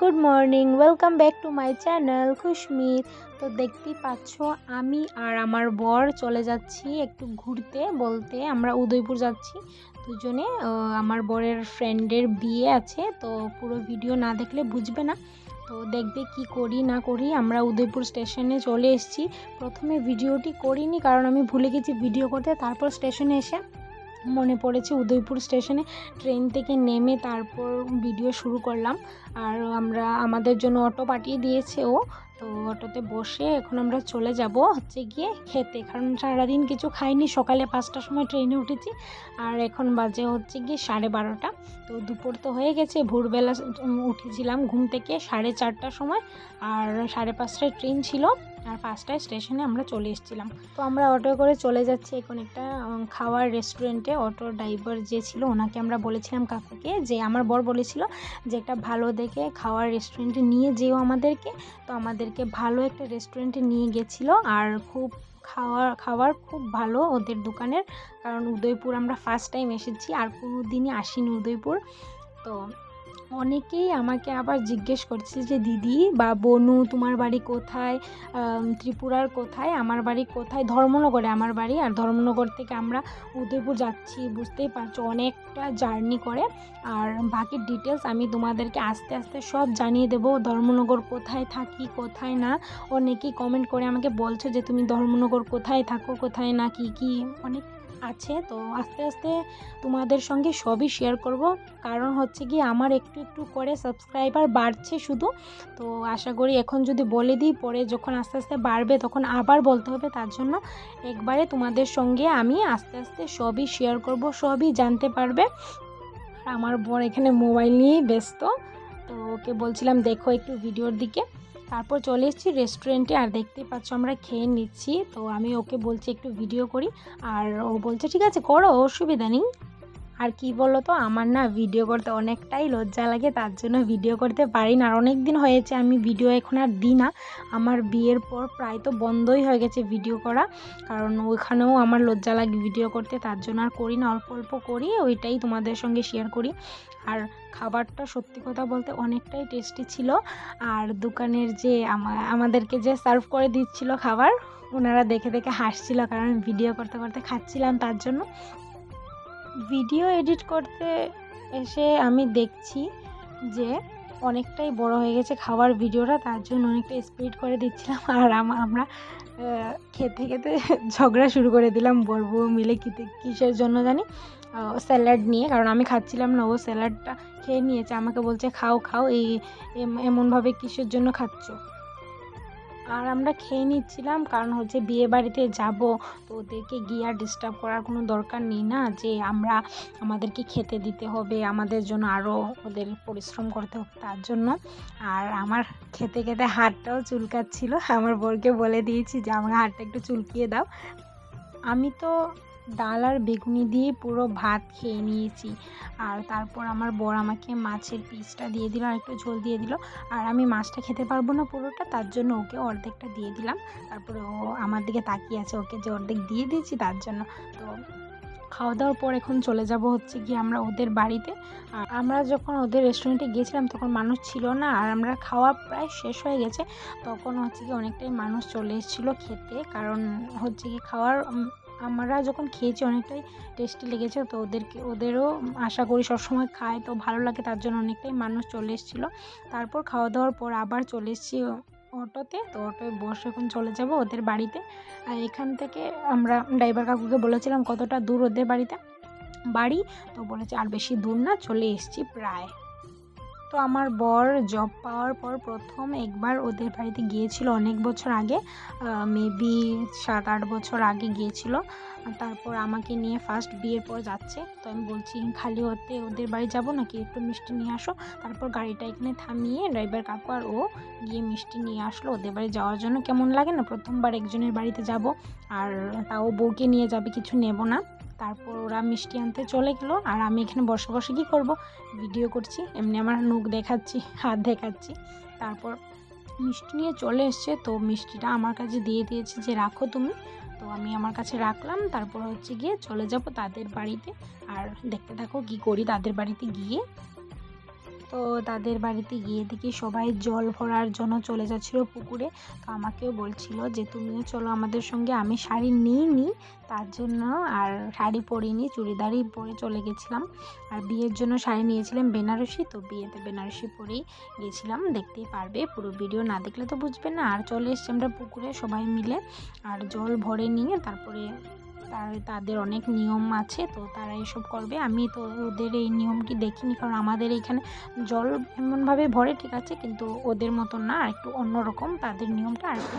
Good morning welcome back to my channel Khushmit তো দেখতেই পাচ্ছ, আমি আর আমার বর চলে যাচ্ছি একটু ঘুরতে, বলতে আমরা উদয়পুর যাচ্ছি। দুজনে আমার বরের ফ্রেন্ডের বিয়ে আছে, তো পুরো ভিডিও না দেখলে বুঝবে না। তো দেখবে কি করি, না করি, আমরা উদয়পুর স্টেশনে চলে এসেছি। প্রথমে ভিডিওটি করিনি, কারণ আমি ভুলে গেছি ভিডিও করতে, তারপর স্টেশনে এসে মনে পড়েছে, উদয়পুর স্টেশনে ট্রেন থেকে নেমে তারপর ভিডিও শুরু করলাম। আর আমরা, আমাদের জন্য অটো পাঠিয়ে দিয়েছে ও। তো অটোতে বসে এখন আমরা চলে যাব হচ্ছে গিয়ে খেতে। কারণ সারাদিন কিছু খাইনি, সকালে পাঁচটার সময় ট্রেনে উঠেছি। আর এখন বাজে হচ্ছে গিয়ে সাড়ে বারোটা। তো দুপুর তো হয়ে গেছে, ভোরবেলা উঠেছিলাম ঘুম থেকে সাড়ে চারটার সময়। আর সাড়ে পাঁচটায় ট্রেন ছিল। আর পাঁচটায় স্টেশনে আমরা চলে এসেছিলাম। তো আমরা অটো করে চলে যাচ্ছি এখন একটা খাওয়ার রেস্টুরেন্টে অটো ড্রাইভার যে ছিল ওনাকে আমরা বলেছিলাম কাকুকে যে, আমার বর বলেছিল যে, একটা ভালো দেখে খাওয়ার রেস্টুরেন্টে নিয়ে যেও আমাদেরকে। তো আমাদেরকে ভালো একটা রেস্টুরেন্টে নিয়ে গেছিল আর খুব খাওয়ার খাবার খুব ভালো ওদের দোকানের। কারণ উদয়পুর আমরা ফার্স্ট টাইম এসেছি, আর কোনো দিনই আসিনি উদয়পুর। তো অনেকেই আমাকে আবার জিজ্ঞেস করছে যে, দিদি বা বনু, তোমার বাড়ি কোথায়? ত্রিপুরার কোথায়? আমার বাড়ি কোথায়? ধর্মনগরে আমার বাড়ি, আর ধর্মনগর থেকে আমরা উদয়পুর যাচ্ছি, বুঝতেই পারছ, অনেকটা জার্নি করে। আর বাকি ডিটেলস আমি তোমাদেরকে আস্তে আস্তে সব জানিয়ে দেবো, ধর্মনগর কোথায় থাকি, কোথায় না। অনেকেই কমেন্ট করে আমাকে বলছো যে, তুমি ধর্মনগর কোথায় থাকো, কোথায় না, কি কি? অনেক আছে, তো আস্তে আস্তে তোমাদের সঙ্গে সবই শেয়ার করব। কারণ হচ্ছে কি আমার একটু একটু করে সাবস্ক্রাইবার বাড়ছে শুধু। তো আশা করি এখন যদি বলে দিই, পরে যখন আস্তে আস্তে বাড়বে তখন আবার বলতে হবে। তার জন্য একবারে তোমাদের সঙ্গে আমি আস্তে আস্তে সবই শেয়ার করব, সবই জানতে পারবে। আমার বর এখানে মোবাইল নিয়েই ব্যস্ত। তো ওকে বলছিলাম, দেখো একটু ভিডিওর দিকে। তারপর চলে এসেছি রেস্টুরেন্টে আর দেখতে পাচ্ছ আমরা খেয়ে নিচ্ছি। তো আমি ওকে বলছি একটু ভিডিও করি, আর ও বলছে, ঠিক আছে, করো, অসুবিধা নেই। আর কি বলো তো আমার না ভিডিও করতে অনেকটাই লজ্জা লাগে, তার জন্য ভিডিও করতে পারি না। আর অনেক দিন হয়েছে, আমি ভিডিও এখন আর দিই না। আমার বিয়ের পর প্রায় তো বন্ধই হয়ে গেছে ভিডিও করা। কারণ ওইখানেও আমার লজ্জা লাগে ভিডিও করতে, তার জন্য আর করি না। অল্প অল্প করি, ওইটাই তোমাদের সঙ্গে শেয়ার করি। আর খাবারটা সত্যি কথা বলতে অনেকটাই টেস্টি ছিল। আর দোকানের যে আমা- আমাদেরকে যে সার্ভ করে দিচ্ছিল খাবার, ওনারা দেখে দেখে হাসছিল, কারণ ভিডিও করতে করতে খাচ্ছিলাম তার জন্য। ভিডিও এডিট করতে এসে আমি দেখছি যে অনেকটাই বড় হয়ে গেছে খাবার ভিডিওটা তার জন্য অনেকটা স্পিড করে দিচ্ছিলাম। আর আম- আমরা খেতে খেতে ঝগড়া শুরু করে দিলাম বলব মিলে কিতে কিসের জন্য জানি? স্যালাড নিয়ে, কারণ আমি খাচ্ছিলাম না, ও স্যালাডটা খেয়ে নিয়েছে, আমাকে বলছে, খাও খাও, এই, এম- এমনভাবে কিসের জন্য খাচ্ছ? আর আমরা খেয়ে নিচ্ছিলাম, কারণ হচ্ছে বিয়ে বাড়িতে যাব, তো ওদেরকে গিয়ে আর ডিস্টার্ব করার কোনো দরকার নেই না, যে আমরা আমাদেরকে খেতে দিতে হবে, আমাদের জন্য আরও ওদের পরিশ্রম করতে হবে তার জন্য। আর আমার খেতে খেতে হাতটাও চুলকাচ্ছিল, আমার বরকে বলে দিয়েছি যে আমার হাতটা একটু চুলকিয়ে দাও। আমি তো ডাল আর বেগুনি দিয়ে পুরো ভাত খেয়ে নিয়েছি। আর তারপর আমার বর আমাকে মাছের পিসটা দিয়ে দিল আর একটু ঝোল দিয়ে দিল। আর আমি মাছটা খেতে পারব না পুরোটা, তার জন্য ওকে অর্ধেকটা দিয়ে দিলাম। তারপরে ও আমার দিকে তাকিয়ে আছে, ওকে যে অর্ধেক দিয়ে দিয়েছি তার জন্য। তো খাওয়া দাওয়ার পর এখন চলে যাব হচ্ছে কি আমরা ওদের বাড়িতে। আর আমরা যখন ওদের রেস্টুরেন্টে গিয়েছিলাম তখন মানুষ ছিল না, আর আমরা খাওয়া প্রায় শেষ হয়ে গেছে। তখন হচ্ছে কি অনেকটাই মানুষ চলে এসেছিল খেতে, কারণ হচ্ছে কি খাওয়ার আমরা যখন খেয়েছি অনেকটাই টেস্টি লেগেছে, তো ওদেরকে, ওদেরও আশা করি সবসময় খায়, তো ভালো লাগে তার জন্য অনেকটাই মানুষ চলে এসেছিল। তারপর খাওয়া দাওয়ার পর আবার চলে এসেছি অটোতে, তো অটোয় বসে এখন চলে যাব ওদের বাড়িতে। আর এখান থেকে আমরা ড্রাইভার কাকুকে বলেছিলাম কতটা দূর ওদের বাড়িতে, বাড়ি, তো বলেছে আর বেশি দূর না, চলে এসেছি প্রায়। তো আমার বর জব পাওয়ার পর প্রথম একবার ওদের বাড়িতে গিয়েছিল অনেক বছর আগে মেবি সাত আট বছর আগে গিয়েছিল। তারপর আমাকে নিয়ে ফার্স্ট বিয়ের পর যাচ্ছে। তো আমি বলছি, খালি হতে ওদের বাড়ি যাব নাকি একটু মিষ্টি নিয়ে আসো? তারপর গাড়িটা এখানে থামিয়ে ড্রাইভার কাকু আর ও গিয়ে মিষ্টি নিয়ে আসলো। ওদের বাড়ি যাওয়ার জন্য কেমন লাগে না? প্রথমবার একজনের বাড়িতে যাব। আর তাও বউকে নিয়ে যাবে, কিছু নেব না। তারপর ওরা মিষ্টি আনতে চলে গেলো, আর আমি এখানে বসে বসে কী করব? ভিডিও করছি, এমনি আমার নুখ দেখাচ্ছি, হাত দেখাচ্ছি। তারপর মিষ্টি নিয়ে চলে এসছে, তো মিষ্টিটা আমার কাছে দিয়ে দিয়েছে যে, রাখো তুমি। তো আমি আমার কাছে রাখলাম, তারপর হচ্ছে গিয়ে চলে যাব তাদের বাড়িতে। আর দেখতে থাকো কি করি তাদের বাড়িতে গিয়ে। তো তাদের বাড়িতে গিয়ে দেখি সবাই জল ভরার জন্য চলে যাচ্ছিল পুকুরে। তো আমাকেও বলছিল যে, তুমিও চলো আমাদের সঙ্গে। আমি শাড়ি নিইনি, তার জন্য আর শাড়ি পরিনি, চুড়িদারই পরে চলে গেছিলাম। আর বিয়ের জন্য শাড়ি নিয়েছিলাম বেনারসি, তো বিয়েতে বেনারসি পরেই গেছিলাম। দেখতেই পারবে, পুরো ভিডিও না দেখলে তো বুঝবে না। আর চলে এসছি আমরা পুকুরে সবাই মিলে। আর জল ভরে নিয়ে তারপরে তার তাদের অনেক নিয়ম আছে, তো তারা এসব করবে। আমি তো ওদের এই নিয়মটি দেখিনি, কারণ আমাদের এইখানে জল এমনভাবে ভরে, ঠিক আছে, কিন্তু ওদের মতন না একটু অন্যরকম তাদের নিয়মটা আর একটু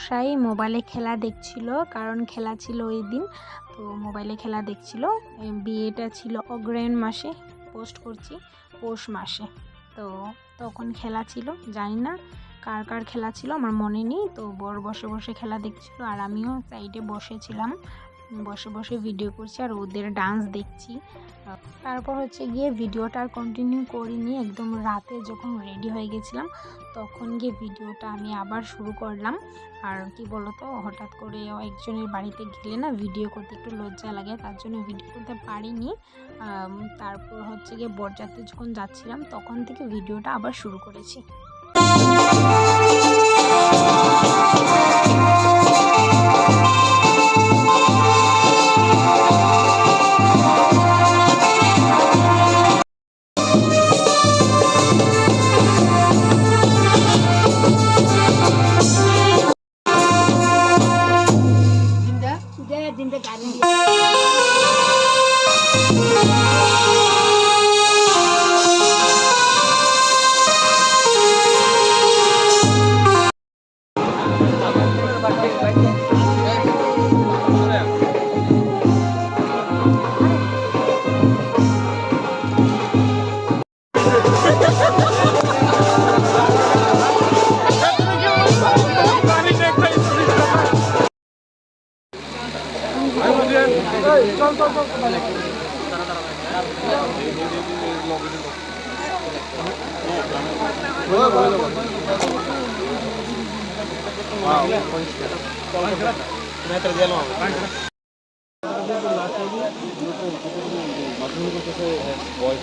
বরমশাই মোবাইলে খেলা দেখছিল, কারণ খেলা ছিল ওই দিন। তো মোবাইলে খেলা দেখছিল। বিয়েটা ছিল অগ্রহায়ণ মাসে, পোস্ট করছি, পৌষ মাসে। তো তখন খেলা ছিল, জানি না কার কার খেলা ছিল, আমার মনে নেই। তো বর বসে বসে খেলা দেখছিল, আর আমিও সাইডে বসেছিলাম। বসে বসে ভিডিও করছি আর ওদের ডান্স দেখছি। তারপর হচ্ছে গিয়ে ভিডিওটা আর কন্টিনিউ করিনি, একদম রাতে যখন রেডি হয়ে গেছিলাম, তখন গিয়ে ভিডিওটা আমি আবার শুরু করলাম। আর কি বলতো, হঠাৎ করে একজনের বাড়িতে গেলে না ভিডিও করতে একটু লজ্জা লাগে, তার জন্য ভিডিও করতে পারিনি। তারপর হচ্ছে গিয়ে বরযাত্রী যখন যাচ্ছিলাম, তখন থেকে ভিডিওটা আবার শুরু করেছি। लोगों को जैसे वॉइस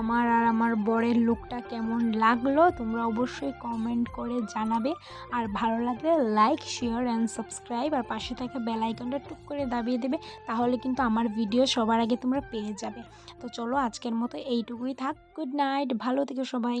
আমার আর আমার বরের লুকটা কেমন লাগল, তোমরা অবশ্যই কমেন্ট করে জানাবে। আর ভালো লাগলে লাইক শেয়ার অ্যান্ড সাবস্ক্রাইব আর পাশে থাকা বেলাইকনটা টুক করে দাবিয়ে দেবে, তাহলে কিন্তু আমার ভিডিও সবার আগে তোমরা পেয়ে যাবে। তো চলো আজকের মতো এইটুকুই থাক গুড নাইট ভালো থেকে সবাই।